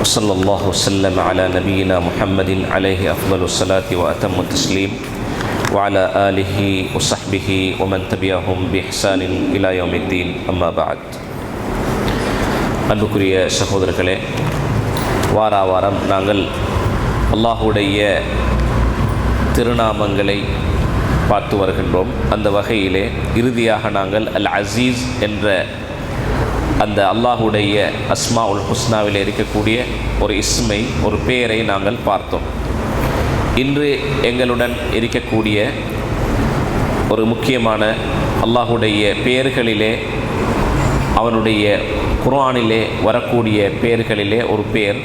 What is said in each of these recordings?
وصلى الله وسلم على نبينا محمد عليه أفضل الصلاة وأتم التسليم وعلى آله وصحبه ومن تبعهم بإحسان إلى يوم الدين أما بعد அன்புக்குரிய சகோதரர்களே வாரா வாரம் நாங்கள் அல்லாஹுடைய திருநாமங்களை பார்த்து வருகின்றோம் அந்த வகையிலே இறுதியாக நாங்கள் அல் அசீஸ் என்ற அந்த அல்லாஹுடைய அஸ்மா உல் ஹுஸ்னாவில் இருக்கக்கூடிய ஒரு இஸ்மை ஒரு பெயரை நாங்கள் பார்த்தோம். இன்று எங்களுடன் இருக்கக்கூடிய ஒரு முக்கியமான அல்லாஹுடைய பெயர்களிலே அவனுடைய குர்ஆனிலே வரக்கூடிய பெயர்களிலே ஒரு பெயர்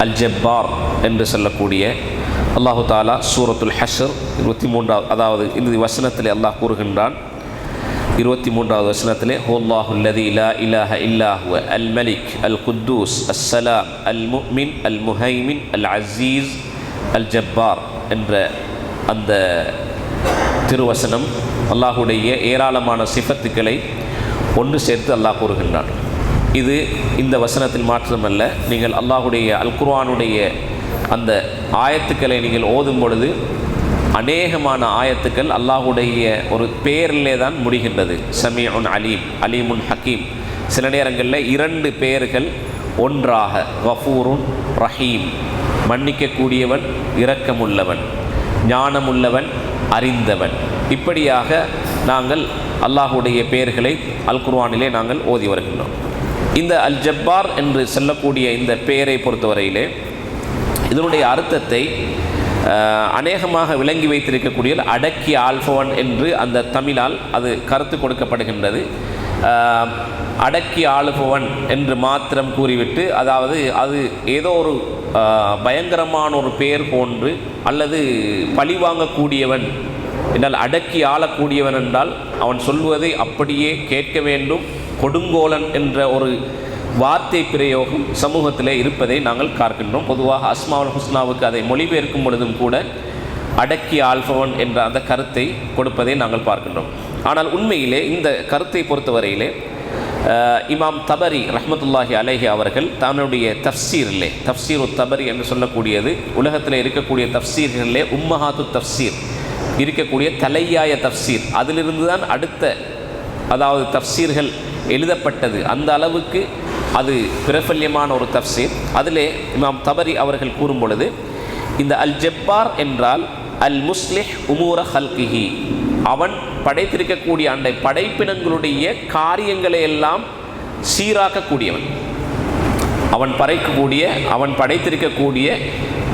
அல் ஜப்பார் என்று சொல்லக்கூடிய அல்லாஹு தாலா சூரத்துல் ஹஷர் இருபத்தி மூன்றாவது அதாவது இந்த வசனத்தில் அல்லாஹ் கூறுகின்றான் இருபத்தி மூன்றாவது வசனத்திலே ஹோல்லாஹுல்லதி இலா இலாஹ இல்லாஹுவ அல் மலிக் அல் குத்தூஸ் அஸ்ஸலாம் அல் முஹ்மின் அல் முஹைமின் அல் அசீஸ் அல் ஜப்பார் என்ற அந்த திருவசனம் அல்லாஹுடைய ஏராளமான சிபத்துக்களை ஒன்று சேர்த்து அல்லாஹ் கூறுகின்றான். இது இந்த வசனத்தில் மாற்றமல்ல நீங்கள் அல்லாஹுடைய அல் குர்வானுடைய அந்த ஆயத்துக்களை நீங்கள் ஓதும் பொழுது அநேகமான ஆயத்துக்கள் அல்லாஹுடைய ஒரு பெயரிலே தான் முடிகின்றது. சமீஉன் அலீம் அலீமுன் ஹக்கீம். சில நேரங்களில் இரண்டு பெயர்கள் ஒன்றாக கஃபூருன் ரஹீம். மன்னிக்கக்கூடியவன் இரக்கமுள்ளவன். ஞானமுள்ளவன் அறிந்தவன். இப்படியாக நாங்கள் அல்லாஹுடைய பெயர்களை அல் குர்வானிலே நாங்கள் ஓதி வருகின்றோம். இந்த அல் ஜப்பார் என்று சொல்லக்கூடிய இந்த பெயரை பொறுத்தவரையிலே இதனுடைய அர்த்தத்தை அநேகமாக விளங்கி வைத்திருக்கக்கூடிய அடக்கி ஆல்பவன் என்று அந்த தமிழால் அது கருத்து கொடுக்கப்படுகின்றது. அடக்கி ஆளுபவன் என்று மாத்திரம் கூறிவிட்டு அதாவது அது ஏதோ ஒரு பயங்கரமான ஒரு பெயர் போன்று அல்லது பழிவாங்கக்கூடியவன் என்றால் அடக்கி ஆளக்கூடியவன் என்றால் அவன் சொல்வதை அப்படியே கேட்க வேண்டும். கொடுங்கோலன் என்ற ஒரு வார்த்தை பிரயோகம் சமூகத்தில் இருப்பதை நாங்கள் பார்க்கின்றோம் பொதுவாக அஸ்மாவுல் ஹுஸ்னாவுக்கு அதை மொழிபெயர்க்கும் பொழுதும் கூட அடக்கி ஆல்பவன் என்ற அந்த கருத்தை கொடுப்பதை நாங்கள் பார்க்கின்றோம். ஆனால் உண்மையிலே இந்த கருத்தை பொறுத்தவரையிலே இமாம் தபரி ரஹமத்துல்லாஹி அலேஹி அவர்கள் தன்னுடைய தப்சீரிலே தப்சீர் தபரி என்று சொல்லக்கூடியது உலகத்தில் இருக்கக்கூடிய தப்சீர்களிலே உம்மஹாத்து தப்சீர் இருக்கக்கூடிய தலையாய தப்சீர். அதிலிருந்து தான் அடுத்த அதாவது தப்சீர்கள் எழுதப்பட்டது. அந்த அளவுக்கு அது பிரபல்யமான ஒரு தப்சீர். அதிலே இமாம் தபரி அவர்கள் கூறும் பொழுது இந்த அல் ஜப்பார் என்றால் அல் முஸ்லிஹ் உமூர ஹல்கிஹி அவன் படைத்திருக்கக்கூடிய அண்டை படைப்பினங்களுடைய காரியங்களை எல்லாம் சீராக்கக்கூடியவன். அவன் படைக்கக்கூடிய அவன் படைத்திருக்கக்கூடிய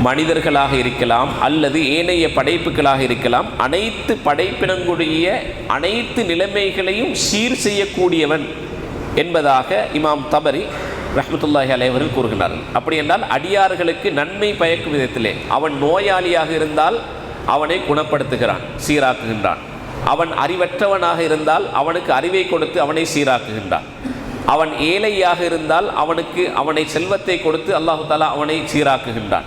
மனிதர்களாக இருக்கலாம் அல்லது ஏனைய படைப்புகளாக இருக்கலாம் அனைத்து படைப்பினங்களுடைய அனைத்து நிலைமைகளையும் சீர் செய்யக்கூடியவன். என்பதாக இமாம் தபரி ரஹமத்துல்லாஹி அலைவர்கள் கூறுகிறார்கள் அப்படி என்றால் அடியார்களுக்கு நன்மை பயக்கும் விதத்திலே அவன் நோயாளியாக இருந்தால் அவனை குணப்படுத்துகிறான் சீராக்குகின்றான். அவன் அறிவற்றவனாக இருந்தால் அவனுக்கு அறிவை கொடுத்து அவனை சீராக்குகின்றான். அவன் ஏழையாக இருந்தால் அவனுக்கு அவனை செல்வத்தை கொடுத்து அல்லாஹு தாலா அவனை சீராக்குகின்றான்.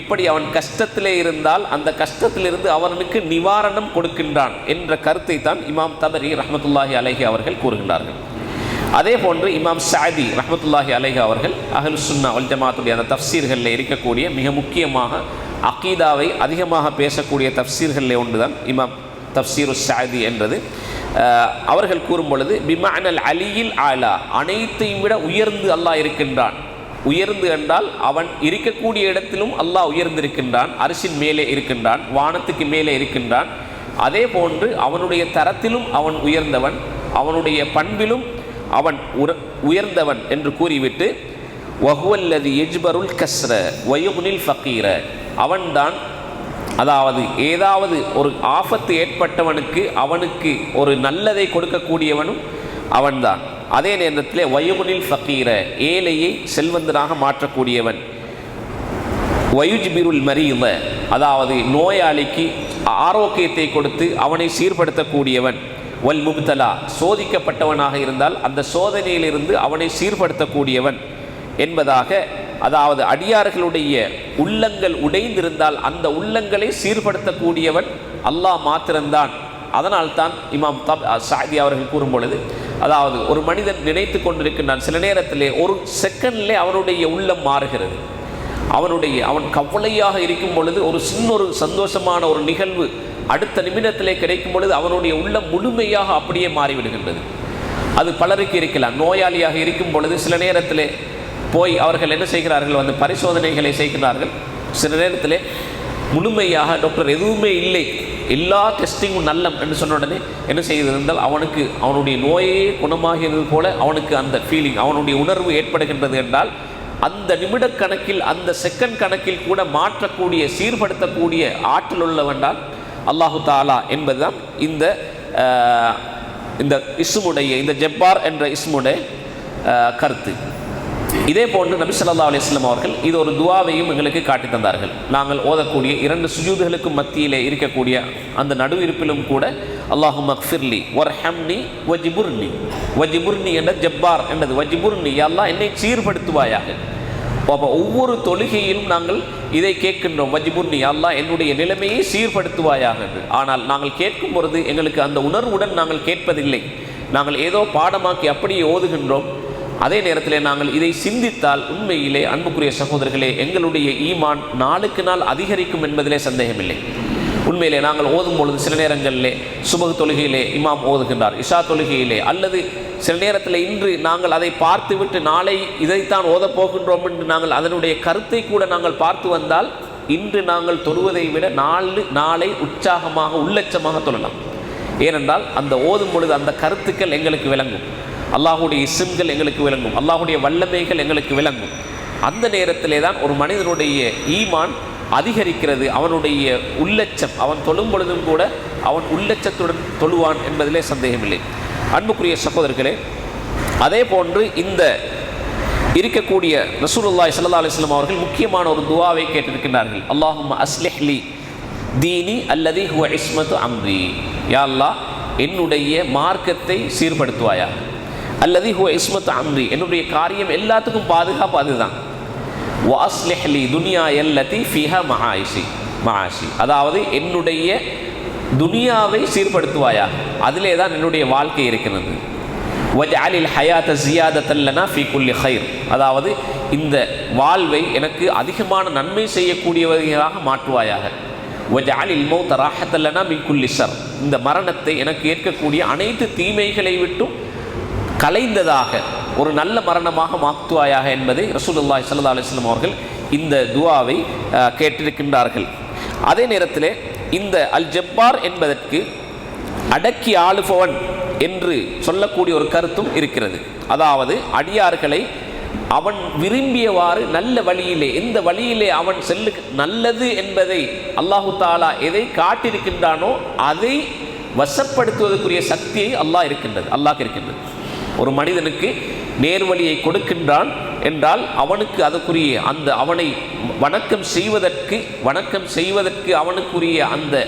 இப்படி அவன் கஷ்டத்திலே இருந்தால் அந்த கஷ்டத்திலிருந்து அவனுக்கு நிவாரணம் கொடுக்கின்றான் என்ற கருத்தை தான் இமாம் தபரி ரஹமத்துல்லாஹி அலஹி அவர்கள் கூறுகின்றார்கள். அதே போன்று இமாம் சாதி ரஹமத்துல்லாஹி அலைஹா அவர்கள் அகல் சுன்னா அல் ஜமாத்துடைய அந்த தப்சீர்களில் இருக்கக்கூடிய மிக முக்கியமாக அகீதாவை அதிகமாக பேசக்கூடிய தப்சீர்களில் ஒன்றுதான் இமாம் தப்சீரு சாதி என்றது அவர்கள் கூறும் பொழுது பிமானல் அலியில் ஆலா அனைத்தையும் விட உயர்ந்து அல்லாஹ் இருக்கின்றான். உயர்ந்து என்றால் அவன் இருக்கக்கூடிய இடத்திலும் அல்லாஹ் உயர்ந்திருக்கின்றான் அரிசின் மேலே இருக்கின்றான் வானத்துக்கு மேலே இருக்கின்றான். அதே போன்று அவனுடைய தரத்திலும் அவன் உயர்ந்தவன் அவனுடைய பண்பிலும் அவன் உயர்ந்தவன் என்று கூறிவிட்டு வஹுவல்லது எஜ்பருல் கஸ்ர வயுகுனில் ஃபக்கீர அவன்தான் அதாவது ஏதாவது ஒரு ஆபத்து ஏற்பட்டவனுக்கு அவனுக்கு ஒரு நல்லதை கொடுக்கக்கூடியவனும் அவன்தான். அதே நேரத்தில் வயுகுனில் ஃபக்கீர ஏழையை செல்வந்தனாக மாற்றக்கூடியவன். வயுஜ்பிருல் மரீல அதாவது நோயாளிக்கு ஆரோக்கியத்தை கொடுத்து அவனை சீர்படுத்தக்கூடியவன். வல் முப்தலா சோதிக்கப்பட்டவனாக இருந்தால் அந்த சோதனையிலிருந்து அவனை சீர்படுத்தக்கூடியவன் என்பதாக அதாவது அடியார்களுடைய உள்ளங்கள் உடைந்திருந்தால் அந்த உள்ளங்களை சீர்படுத்தக்கூடியவன் அல்லாஹ் மாத்திரம்தான். அதனால்தான் இமாம் தப் சாதி அவர்கள் கூறும் பொழுது அதாவது ஒரு மனிதன் நினைத்து கொண்டிருக்கின்றான் சில நேரத்திலே ஒரு செகண்ட்லே அவனுடைய உள்ளம் மாறுகிறது. அவனுடைய அவன் கவலையாக இருக்கும் பொழுது ஒரு சின்ன ஒரு சந்தோஷமான ஒரு நிகழ்வு அடுத்த நிமிடத்திலே கிடைக்கும் பொழுது அவனுடைய உள்ளம் முழுமையாக அப்படியே மாறிவிடுகின்றது. அது பலருக்கு இருக்கலாம். நோயாளியாக இருக்கும் பொழுது சில நேரத்தில் போய் அவர்கள் என்ன செய்கிறார்கள்? வந்து பரிசோதனைகளை செய்கிறார்கள். சில நேரத்தில் முழுமையாக டாக்டர் எதுவுமே இல்லை. எல்லா டெஸ்டிங்கும் நல்லம் என்று சொன்ன உடனே என்ன செய்திருந்தால் அவனுக்கு அவனுடைய நோயே குணமாகிறது போல அவனுக்கு அந்த ஃபீலிங் அவனுடைய உணர்வு ஏற்படுகின்றது என்றால் அந்த நிமிட கணக்கில் அந்த செகண்ட் கணக்கில் கூட மாற்றக்கூடிய சீர்படுத்தக்கூடிய ஆற்றல் உள்ளவென்றால் அல்லாஹு தாலா என்பதுதான் இந்த இந்த இஸ்முடைய இந்த ஜப்பார் என்ற இஸ்முடைய கருத்து. இதே போன்று நபி சொல்லா அலிஸ்லாம் அவர்கள் இது ஒரு துவாவையும் எங்களுக்கு காட்டி தந்தார்கள். நாங்கள் ஓதக்கூடிய இரண்டு சுஜூதுகளுக்கும் மத்தியிலே இருக்கக்கூடிய அந்த நடுவிருப்பிலும் கூட அல்லாஹு மக்ஃபிர்லி வர்ஹம்னி வஜிபுர்னி. வஜிபுர்னி என்ற ஜப்பார் என்றது. வஜிபுர்னி எல்லாம் என்னை சீர்படுத்துவாயாக. அப்போ ஒவ்வொரு தொழுகையிலும் நாங்கள் இதை கேட்கின்றோம். வஜிபுர்னி அல்லாஹ் என்னுடைய நிலைமையை சீர்படுத்துவாயாக. ஆனால் நாங்கள் கேட்கும் பொழுது எங்களுக்கு அந்த உணர்வுடன் நாங்கள் கேட்பதில்லை. நாங்கள் ஏதோ பாடமாக்கி அப்படியே ஓதுகின்றோம். அதே நேரத்தில் நாங்கள் இதை சிந்தித்தால் உண்மையிலே அன்புக்குரிய சகோதரர்களே எங்களுடைய ஈமான் நாளுக்கு நாள் அதிகரிக்கும் என்பதிலே சந்தேகமில்லை. உண்மையிலே நாங்கள் ஓதும் பொழுது சில நேரங்களிலே சுபகு தொழுகையிலே இமாம் ஓதுகின்றார் இஷா தொழுகையிலே அல்லது சில நேரத்தில் இன்று நாங்கள் அதை பார்த்துவிட்டு நாளை இதைத்தான் ஓதப் போகின்றோம் என்று நாங்கள் அதனுடைய கருத்தை கூட நாங்கள் பார்த்து வந்தால் இன்று நாங்கள் தொழுவதை விட நாலு நாளை உற்சாகமாக உள்ளச்சமாக தொழலாம். ஏனென்றால் அந்த ஓதும் பொழுது அந்த கருத்துக்கள் எங்களுக்கு விளங்கும். அல்லாஹுடைய இஸ்ம்கள் எங்களுக்கு விளங்கும். அல்லாஹுடைய வல்லமைகள் எங்களுக்கு விளங்கும். அந்த நேரத்திலே தான் ஒரு மனிதனுடைய ஈமான் அதிகரிக்கிறது. அவனுடைய உள்ளச்சம் அவன் தொழும் பொழுதும் கூட அவன் உள்ளச்சத்துடன் தொழுவான் என்பதிலே சந்தேகமில்லை. அன்புக்குரிய சகோதரர்களே அதே போன்று இந்த இருக்கக்கூடிய ரசூலுல்லாய் சல்லா அலிஸ்லாம் அவர்கள் முக்கியமான ஒரு துவாவை கேட்டிருக்கின்றார்கள். அல்லாஹும் அஸ்லிஹ்லி தீனி அல்லது ஹுவ இஸ்மத்து அம்ரி. யா அல்லாஹ் என்னுடைய மார்க்கத்தை சீர்படுத்துவாயா அல்லது ஹுவ இஸ்மத் அம்ரி. என்னுடைய காரியம் எல்லாத்துக்கும் பாதுகாப்பு அதுதான். வாஸ்லெஹ்லி துனியா எல்லதி ஃபிஹா மஹாயிசி மஹாஷி அதாவது என்னுடைய துனியாவை சீர்படுத்துவாயா? அதிலே தான் என்னுடைய வாழ்க்கை இருக்கிறது. அலில் ஹயாத்த ஜியாதத்தல்லனா ஃபி குல்லி ஹைர் அதாவது இந்த வாழ்வை எனக்கு அதிகமான நன்மை செய்யக்கூடியவர்களாக மாற்றுவாயாக. அலில் மௌத்த ராஹத்தல்லனா மின் குல்லி சர் இந்த மரணத்தை எனக்கு ஏற்கக்கூடிய அனைத்து தீமைகளை விட்டும் கலைந்ததாக ஒரு நல்ல மரணமாக மாற்றுவாயாக என்பதை ரசூலுல்லாய் சல்லா அலைஹி அவர்கள் இந்த துவாவை கேட்டிருக்கின்றார்கள். அதே நேரத்தில் இந்த அல் ஜப்பார் என்பதற்கு அடக்கி ஆளுபவன் என்று சொல்லக்கூடிய ஒரு கருத்தும் இருக்கிறது. அதாவது அடியார்களை அவன் விரும்பியவாறு நல்ல வழியிலே எந்த வழியிலே அவன் செல்லு நல்லது என்பதை அல்லாஹு தாலா எதை காட்டியிருக்கின்றானோ அதை வசப்படுத்துவதற்குரிய சக்தியை அல்லாஹ் இருக்கின்றது அல்லாஹ் இருக்கின்றது. ஒரு மனிதனுக்கு நேர்வழியை கொடுக்கின்றான் என்றால் அவனுக்கு அதற்குரிய அந்த அவனை வணக்கம் செய்வதற்கு வணக்கம் செய்வதற்கு அவனுக்குரிய அந்த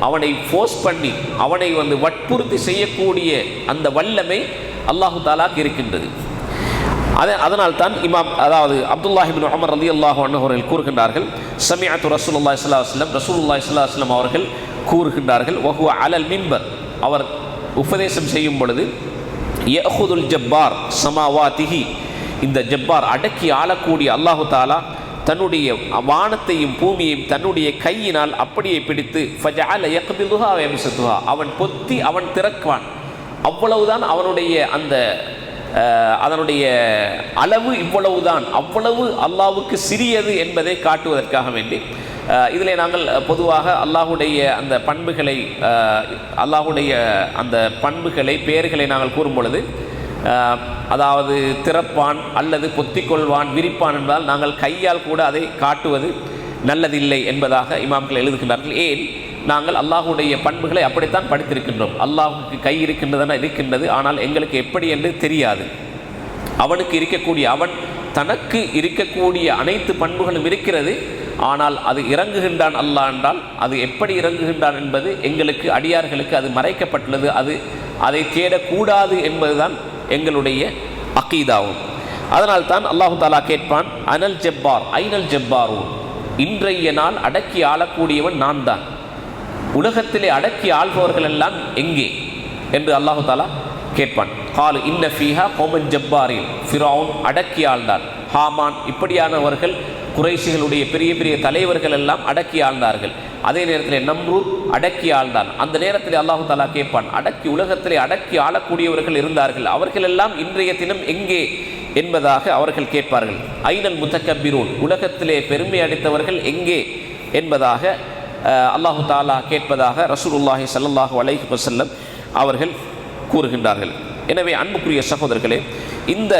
அவனை ஃபோர்ஸ் பண்ணி அவனை வந்து வற்புறுத்தி செய்யக்கூடிய அந்த வல்லமை அல்லாஹு தாலாக்கு இருக்கின்றது. அதை அதனால் தான் இமாம் அதாவது அப்துல்லாஹிபின் அமர் அலி அல்லாஹு அவர்கள் கூறுகின்றார்கள் சமியாத்து ரசூலுல்லாஹி ஸல்லல்லாஹு வஸ்லம் வஸல்லம் ரசூலுல்லாஹி வஸ்லம் அவர்கள் கூறுகின்றார்கள் வஹுவ அலல் மிம்பர் அவர் உபதேசம் செய்யும் பொழுது யஹுதுல் ஜப்பார் சமாவாதிஹி இந்த ஜப்பார் அடக்கி ஆளக்கூடிய அல்லாஹு தாலா தன்னுடைய வானத்தையும் பூமியையும் தன்னுடைய கையினால் அப்படியே பிடித்து ஃபஜஅல யக்பிதுஹா வ அவன் பொத்தி அவன் திறக்குவான். அவ்வளவுதான் அவனுடைய அந்த அதனுடைய அளவு இவ்வளவுதான். அவ்வளவு அல்லாவுக்கு சிறியது என்பதை காட்டுவதற்காக வேண்டி. இதிலே நாங்கள் பொதுவாக அல்லாஹுடைய அந்த பண்புகளை அல்லாஹுடைய அந்த பண்புகளை பெயர்களை நாங்கள் கூறும் பொழுது அதாவது திறப்பான் அல்லது பொத்திக்கொள்வான் விரிப்பான் என்பதால் நாங்கள் கையால் கூட அதை காட்டுவது நல்லதில்லை என்பதாக இமாம்கள் எழுதுகின்றார்கள். ஏன்? நாங்கள் அல்லாஹுடைய பண்புகளை அப்படித்தான் படித்திருக்கின்றோம். அல்லாஹுக்கு கை இருக்கின்றதென இருக்கின்றது. ஆனால் எங்களுக்கு எப்படி என்று தெரியாது. அவனுக்கு இருக்கக்கூடிய அவன் தனக்கு இருக்கக்கூடிய அனைத்து பண்புகளும் இருக்கிறது. ஆனால் அது இறங்குகின்றான் அல்லாஹ் என்றால் அது எப்படி இறங்குகின்றான் என்பது எங்களுக்கு அடியார்களுக்கு அது மறைக்கப்பட்டுள்ளது. அது அதை தேடக்கூடாது என்பதுதான் எங்களுடைய அக்கீதாவும் அதனால் தான் அல்லாஹு தாலா கேட்பான் அனல் ஜப்பார் ஐனல் ஜப்பாரூ? இன்றைய நாள் அடக்கி ஆளக்கூடியவன் நான் தான் உலகத்திலே அடக்கி ஆள்பவர்கள் எல்லாம் எங்கே? என்று அல்லாஹு தாலா கேட்பான். காலு இன்ன ஃபீஹா கோமன் ஜப்பாரின் ஃபிரௌன் அடக்கி ஆழ்ந்தான் ஹாமான் இப்படியானவர்கள் குறைஷிகளுடைய பெரிய பெரிய தலைவர்கள் எல்லாம் அடக்கி ஆழ்ந்தார்கள். அதே நேரத்தில் நம்ரூத் அடக்கி ஆழ்ந்தான். அந்த நேரத்தில் அல்லாஹு தாலா கேட்பான் அடக்கி உலகத்திலே அடக்கி ஆளக்கூடியவர்கள் இருந்தார்கள். அவர்கள் எல்லாம் இன்றைய தினம் எங்கே? என்பதாக அவர்கள் கேட்பார்கள். ஐனல் முத்தக்கபிரூன் உலகத்திலே பெருமை அடைத்தவர்கள் எங்கே? என்பதாக அல்லாஹு தாலா கேட்பதாக ரசூலுல்லாஹி ஸல்லல்லாஹு அலைஹி வசல்லம் அவர்கள் கூறுகின்றார்கள். எனவே அன்புக்குரிய சகோதரர்களே இந்த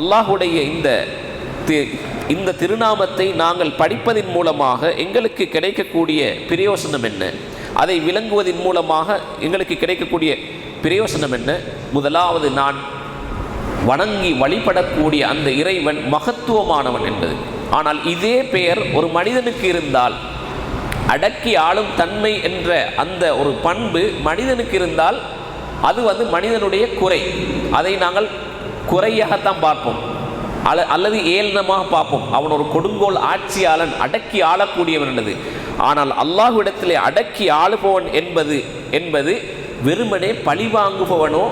அல்லாஹுடைய இந்த இந்த திருநாமத்தை நாங்கள் படிப்பதின் மூலமாக எங்களுக்கு கிடைக்கக்கூடிய பிரயோசனம் என்ன? அதை விளங்குவதன் மூலமாக எங்களுக்கு கிடைக்கக்கூடிய பிரயோசனம் என்ன? முதலாவது நான் வணங்கி வழிபடக்கூடிய அந்த இறைவன் மகத்துவமானவன் என்பது. ஆனால் இதே பெயர் ஒரு மனிதனுக்கு இருந்தால் அடக்கி ஆளும் தன்மை என்ற அந்த ஒரு பண்பு மனிதனுக்கு இருந்தால் அது வந்து மனிதனுடைய குறை. அதை நாங்கள் குறையாகத்தான் பார்ப்போம். அல்ல அல்லது ஏளனமாக பார்ப்போம். அவன் ஒரு கொடுங்கோல் ஆட்சியாளன் அடக்கி ஆளக்கூடியவன் என்பது ஆனால் அல்லாஹ்விடத்திலே அடக்கி ஆளுபவன் என்பது என்பது வெறுமனே பழிவாங்குபவனோ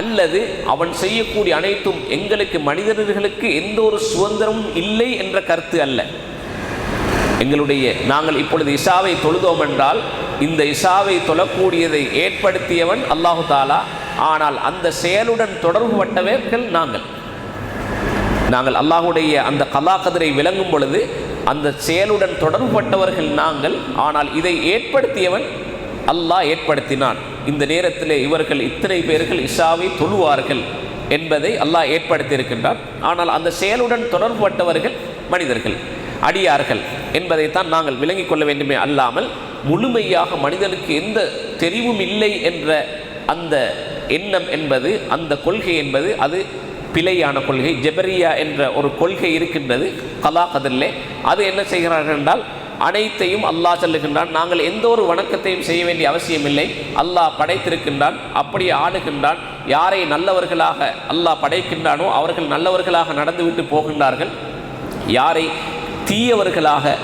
அல்லது அவன் செய்யக்கூடிய அனைத்தும் எங்களுக்கு மனிதர்களுக்கு எந்த ஒரு சுதந்திரமும் இல்லை என்ற கருத்து அல்ல. எங்களுடைய நாங்கள் இப்பொழுது இசாவை தொழுதோம் என்றால் இந்த இசாவை தொழக்கூடியதை ஏற்படுத்தியவன் அல்லாஹு தாலா. ஆனால் அந்த செயலுடன் தொடர்புபட்டவர்கள் நாங்கள். நாங்கள் அல்லாஹுடைய அந்த கலாக்கதிரை விளங்கும் பொழுது அந்த செயலுடன் தொடர்புபட்டவர்கள் நாங்கள் ஆனால் இதை ஏற்படுத்தியவன் அல்லாஹ் ஏற்படுத்தினான். இந்த நேரத்தில் இவர்கள் இத்தனை பேர்கள் இஷாவை தொழுவார்கள் என்பதை அல்லாஹ் ஏற்படுத்தியிருக்கின்றான். ஆனால் அந்த செயலுடன் தொடர்புபட்டவர்கள் மனிதர்கள் அடியார்கள் என்பதைத்தான் நாங்கள் விளங்கிக் கொள்ள வேண்டுமே அல்லாமல் முழுமையாக மனிதனுக்கு எந்த தெரிவும் இல்லை என்ற அந்த எண்ணம் என்பது அந்த கொள்கை என்பது அது பிழையான கொள்கை ஜெபரியா என்ற ஒரு கொள்கை இருக்கின்றது கலா கதிரிலே. அது என்ன செய்கிறார்கள் என்றால் அனைத்தையும் அல்லாஹ் சொல்லுகின்றான் நாங்கள் எந்த ஒரு வணக்கத்தையும் செய்ய வேண்டிய அவசியமில்லை அல்லாஹ் படைத்திருக்கின்றான் அப்படியே ஆடுகின்றான். யாரை நல்லவர்களாக அல்லாஹ் படைக்கின்றானோ அவர்கள் நல்லவர்களாக நடந்துவிட்டு போகின்றார்கள். யாரை தீயவர்களாக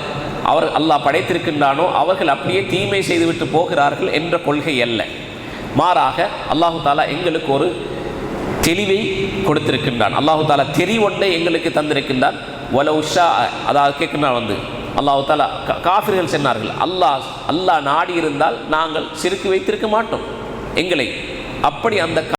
அவர் அல்லாஹ் படைத்திருக்கின்றானோ அவர்கள் அப்படியே தீமை செய்துவிட்டு போகிறார்கள் என்ற கொள்கை அல்ல. மாறாக அல்லாஹு தாலா எங்களுக்கு ஒரு தெளிவை கொடுத்திருக்கின்றான். அல்லாஹு தாலா தெரிவொன்றை எங்களுக்கு தந்திருக்கின்றான். வலவு உஷா அதாவது கேட்கின்றான் வந்து அல்லாஹு தாலா காஃபிர்கள் சொன்னார்கள் அல்லாஹ் அல்லாஹ் நாடி இருந்தால் நாங்கள் சிறுக்கு வைத்திருக்க மாட்டோம். எங்களை அப்படி அந்த